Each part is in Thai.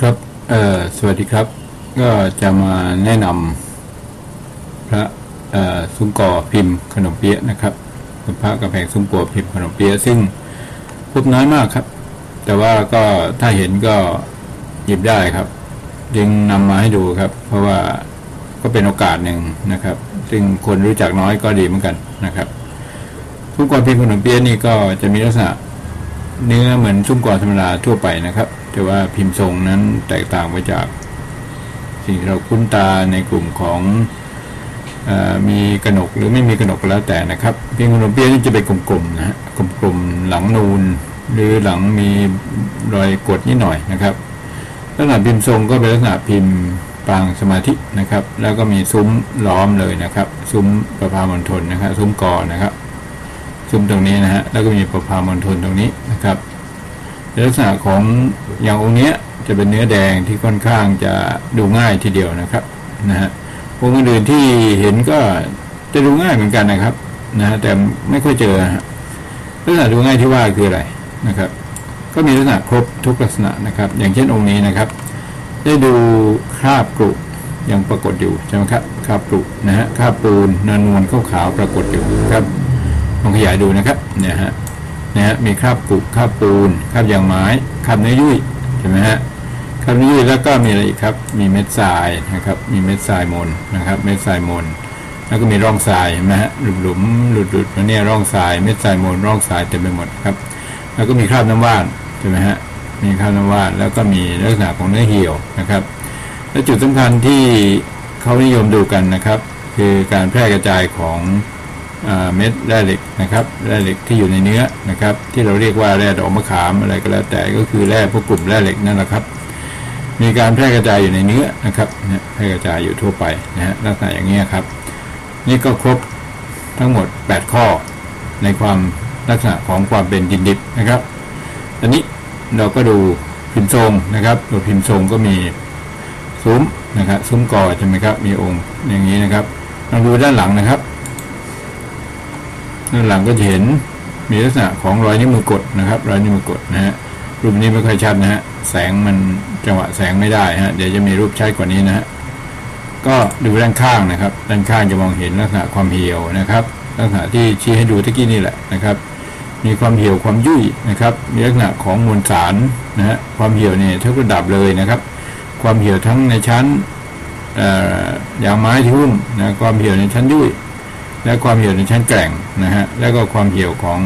ครับ เอ่อ สวัสดีครับ ก็จะมาแนะนำพระ เอ่อ ซุ้มก่อพิมพ์ขนมเปี๊ยะนะครับเป็นพระกระแพงซุ้มก่อพิมพ์ขนมเปี๊ยะซึ่งพบน้อยมากครับ แต่ว่าก็ถ้าเห็นก็หยิบได้ครับ จึงนำมาให้ดูครับ เพราะว่าก็เป็นโอกาสหนึ่งนะครับ ซึ่งคนรู้จักน้อยก็ดีเหมือนกันนะครับซุ้มก่อพิมพ์ขนมเปี๊ยะนี่ก็จะมีลักษณะ เนื้อเหมือนซุ้มกอธรรมดาทั่วไปนะครับ แต่ว่าพิมพ์ทรงนั้นแตกต่างไปจาก สิ่งที่เราคุ้นตาในกลุ่มของอมีกระหนกหรือไม่มีกระหนกก็แล้วแต่นะครับพิมพ์ขนมเปี๊ยะนี่จะเป็นกลมๆนะฮะกลมๆหลังนูน หรือหลังมีรอยกดนิดหน่อยนะครับลักษณะพิมพ์ทรงก็เป็นลักษณะพิมพ์ปางสมาธินะครับ แล้วก็มีซุ้มล้อมเลยนะครับ ซุ้มประพามณฑลนะครับ ซุ้มกอนะครับ ซุ้มตรงนี้นะฮะแล้วก็มีประพามณฑลตรงนี้นะครับลักษณะของอย่างองค์เนี้ยจะเป็นเนื้อแดงที่ค่อนข้างจะดูง่ายทีเดียวนะครับนะฮะองค์อื่นที่เห็นก็จะดูง่ายเหมือนกันนะครับนะฮะแต่ไม่ค่อยเจอฮะลักษณะดูง่ายที่ว่าคืออะไรนะครับ ก็มีลักษณะครบทุกลักษณะนะครับ อย่างเช่นองค์นี้นะครับ ได้ดูคราบกรุยังปรากฏอยู่ใช่ไหมครับคราบกรุนะฮะคราบปูนนินนวลขาวๆปรากฏอยู่ครับ ลองขยายดูนะครับเนี่ยฮะนะฮะมีคราบกุคราบปูนคราบยางไม้คราบเนื้อยุ่ยใช่ไหมฮะคราบเนื้อยุ่ยแล้วก็มีอะไรอีกครับ มีเม็ดทรายนะครับมีเม็ดทรายมนนะครับเม็ดทรายมน แล้วก็มีร่องทรายนไหมฮะหลุมหลุมหลุดหลุดเนี่ยร่องทรายเม็ดทรายมนร่องทรายเต็มไปหมดครับ แล้วก็มีคราบน้ำว่านใช่ไหมฮะมีคราบน้ำว่านแล้วก็มีลักษณะของเนื้อเหี่ยวนะครับ และจุดสำคัญที่เขานิยมดูกันนะครับ คือการแพร่กระจายของ เม็ดแร่เหล็กนะครับแร่เหล็กที่อยู่ในเนื้อนะครับ ที่เราเรียกว่าแร่ดอกมะขามอะไรก็แล้วแต่ก็คือแร่พวกกลุ่มแร่เหล็กนั่นแหละครับ มีการแพร่กระจายอยู่ในเนื้อนะครับแพร่กระจายอยู่ทั่วไปนะฮะลักษณะอย่างนี้ยครับ นี่ก็ครบทั้งหมด 8 ข้อในความลักษณะของความเป็นดินดิบนะครับ อันนี้เราก็ดูพิมพ์ทรงนะครับตัวพิมพ์ทรงก็มีซุ้มนะครับซุ้มก่อใช่ไหมครับ มีองค์อย่างนี้นะครับลองดูด้านหลังนะครับ ด้านหลังก็จะเห็นมีลักษณะของรอยนิ้วมือกดนะครับ รอยนิ้วมือกดนะฮะรูปนี้ไม่ค่อยชัดนะฮะแสงมันจังหวะแสงไม่ได้ฮะเดี๋ยวจะมีรูปชัดกว่านี้นะฮะก็ดูด้านข้างนะครับ ด้านข้างจะมองเห็นลักษณะความเหี่ยวนะครับ ลักษณะที่ชี้ให้ดูตะกี้นี่แหละนะครับ มีความเหี่ยวความยุ่ยนะครับ มีลักษณะของมวลสารนะฮะความเหี่ยวเนี่ยทุกระดับเลยนะครับ ความเหี่ยวทั้งในชั้นอ่อยางไม้ที่หุ้มนะความเหี่ยวในชั้นยุ่ย และความเหี่ยวในชั้นแกร่งนะฮะแล้วก็ความเหี่ยวของ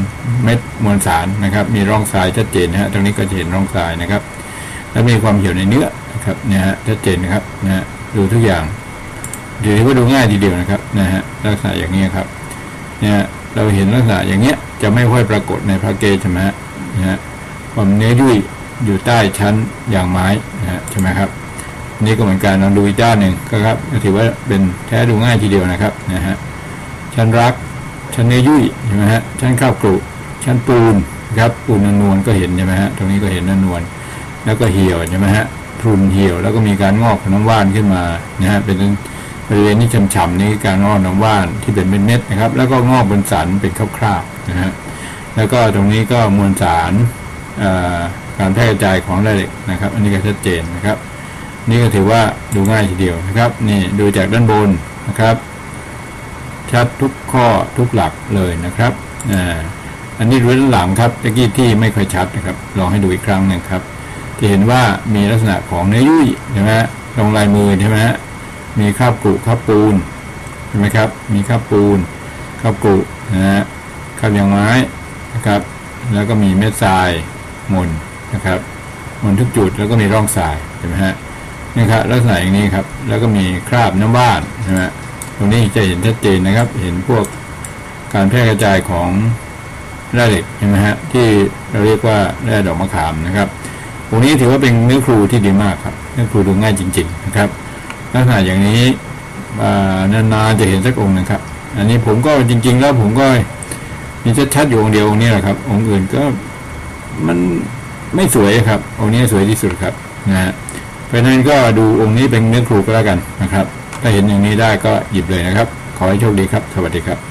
เม็ดมวลสารนะครับ มีร่องทรายชัดเจนนะฮะตรงนี้ก็จะเห็นร่องทรายนะครับ แล้วมีความเหี่ยวในเนื้อนะครับเนี่ยฮะชัดเจนนะครับนะฮะดูทุกอย่างถือว่าดูง่ายทีเดียวนะครับนะฮะลักษณะอย่างนี้ครับเนี่ยเราเห็นลักษณะอย่างเงี้ยจะไม่ค่อยปรากฏในพระเกศใช่ไหมฮะนะฮะความเนื้อยุ่ยอยู่ใต้ชั้นอย่างไม้นะฮะใช่ไหมครับนี่ก็เหมือนกันลองดูอีกด้านหนึ่งก็ครับถือว่าเป็นแท้ดูง่ายทีเดียวนะครับนะฮะ ชั้นรัก ชั้นเนยุ่ยใช่ไหมฮะชั้นข้าวกรุชั้นปูนครับปูนนวลๆก็เห็นใช่ไหมฮะตรงนี้ก็เห็นนวลๆแล้วก็เหี่ยวใช่ไหมฮะพรุนเหี่ยวแล้วก็มีการงอกของน้ำว่านขึ้นมานะฮะเป็นบริเวณที่ฉ่ำๆนี่คือการงอกน้ำว่านที่เป็นเม็ดๆนะครับ แล้วก็งอกบนสันเป็นคราบๆนะฮะแล้วก็ตรงนี้ก็มวลสารการแพร่กระจายของแร่เหล็กนะครับ อันนี้ก็ชัดเจนนะครับ นี่ก็ถือว่าดูง่ายทีเดียวนะครับ นี่ดูจากด้านบนนะครับ ชัดทุกข้อทุกหลักเลยนะครับอ่าอันนี้ดูด้านหลังครับตะกี้ที่ไม่ค่อยชัดนะครับ ลองให้ดูอีกครั้งหนึ่งครับ จะเห็นว่ามีลักษณะของเนื้อยุ่ยใช่ไหมฮะตรงลายมือใช่ไหมฮะมีคราบกรุคราบปูนใช่ไหมครับ มีคราบปูนคราบกรุนะฮะคราบยางไม้นะครับ แล้วก็มีเม็ดทรายมนนะครับมนทุกจุดแล้วก็มีร่องทรายใช่ไหมฮะนี่ครับลักษณะอย่างนี้ครับ แล้วก็มีคราบน้ำว่านใช่ไหมฮะ ตรงนี้จะเห็นชัดเจนนะครับ เห็นพวกการแพร่กระจายของแร่เหล็กใช่ไหมฮะที่เราเรียกว่าแร่ดอกมะขามนะครับตรงนี้ถือว่าเป็นเนื้อครูที่ดีมากครับเนื้อครูดูง่ายจริง ๆ นะครับลักษณะอย่างนี้นานๆจะเห็นสักองค์นะครับ อันนี้ผมก็จริง ๆ แล้วผมก็มีชัดๆอยู่องค์เดียวองค์นี้แหละครับ องค์อื่นก็มันไม่สวยครับ องค์นี้สวยที่สุดครับนะฮะเพราะฉะนั้นก็ดูองค์นี้เป็นเนื้อครูก็แล้วกันนะครับ ถ้าเห็นอย่างนี้ได้ก็หยิบเลยนะครับ ขอให้โชคดีครับ สวัสดีครับ